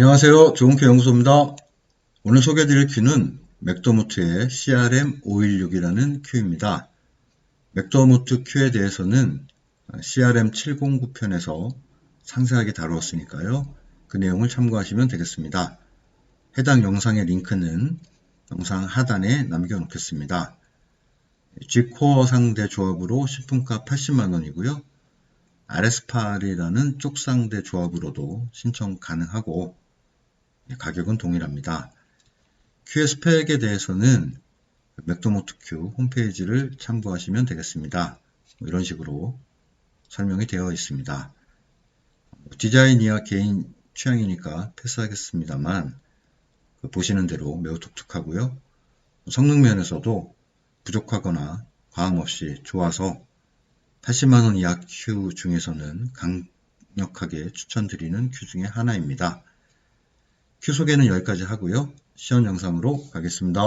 안녕하세요. 좋은큐 연구소입니다. 오늘 소개해드릴 큐는 맥도모트의 CRM516이라는 큐입니다. 맥도모트 큐에 대해서는 CRM 709편에서 상세하게 다루었으니까요. 그 내용을 참고하시면 되겠습니다. 해당 영상의 링크는 영상 하단에 남겨놓겠습니다. G코어 상대 조합으로 신품가 80만원이고요. RS8이라는 쪽상대 조합으로도 신청 가능하고 가격은 동일합니다. QS 스펙에 대해서는 맥도모트 Q 홈페이지를 참고하시면 되겠습니다. 뭐 이런 식으로 설명이 되어 있습니다. 디자인 이야 개인 취향이니까 패스하겠습니다만 그 보시는 대로 매우 독특하고요. 성능 면에서도 부족하거나 과음 없이 좋아서 80만원 이하 큐 중에서는 강력하게 추천드리는 큐 중에 하나입니다. 큐 소개는 여기까지 하고요. 시연 영상으로 가겠습니다.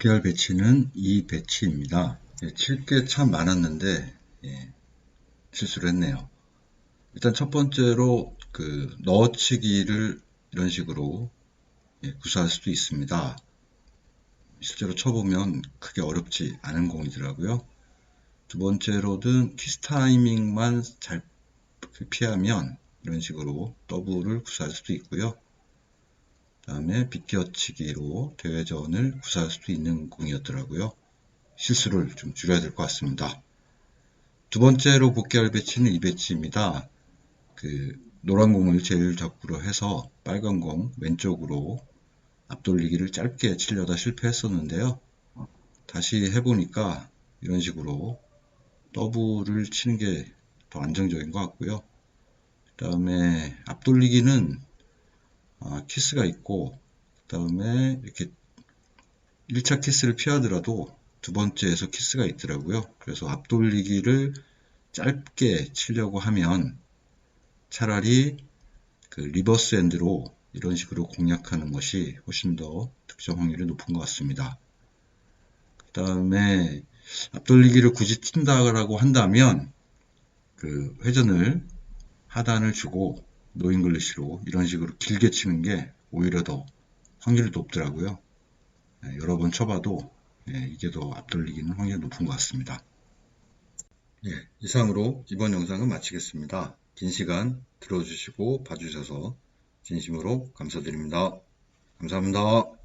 네, 복귀할 배치는 이 배치입니다. 예, 칠게 참 많았는데 예, 실수를 했네요. 일단 첫 번째로 그 넣어치기를 이런 식으로 예, 구사할 수도 있습니다. 실제로 쳐보면 크게 어렵지 않은 공이더라고요. 두 번째로는 키스 타이밍만 잘 피하면 이런 식으로 더블을 구사할 수도 있고요. 그 다음에 비껴치기로 대회전을 구사할 수도 있는 공이었더라고요. 실수를 좀 줄여야 될 것 같습니다. 두 번째로 복귀할 배치는 이 배치입니다. 그 노란 공을 제일 적구로 해서 빨간 공 왼쪽으로 앞돌리기를 짧게 치려다 실패했었는데요. 다시 해보니까 이런 식으로 더블을 치는 게 더 안정적인 것 같고요. 그 다음에 앞돌리기는 아, 키스가 있고 그 다음에 이렇게 1차 키스를 피하더라도 두 번째에서 키스가 있더라고요. 그래서 앞돌리기를 짧게 치려고 하면 차라리 그 리버스 엔드로 이런 식으로 공략하는 것이 훨씬 더 득점 확률이 높은 것 같습니다. 그 다음에 앞돌리기를 굳이 친다라고 한다면 그 회전을 하단을 주고 노잉글리시로 이런 식으로 길게 치는 게 오히려 더 확률이 높더라고요. 네, 여러 번 쳐봐도 네, 이게 더 앞돌리기는 확률이 높은 것 같습니다. 예, 이상으로 이번 영상은 마치겠습니다. 긴 시간 들어주시고 봐주셔서 진심으로 감사드립니다. 감사합니다.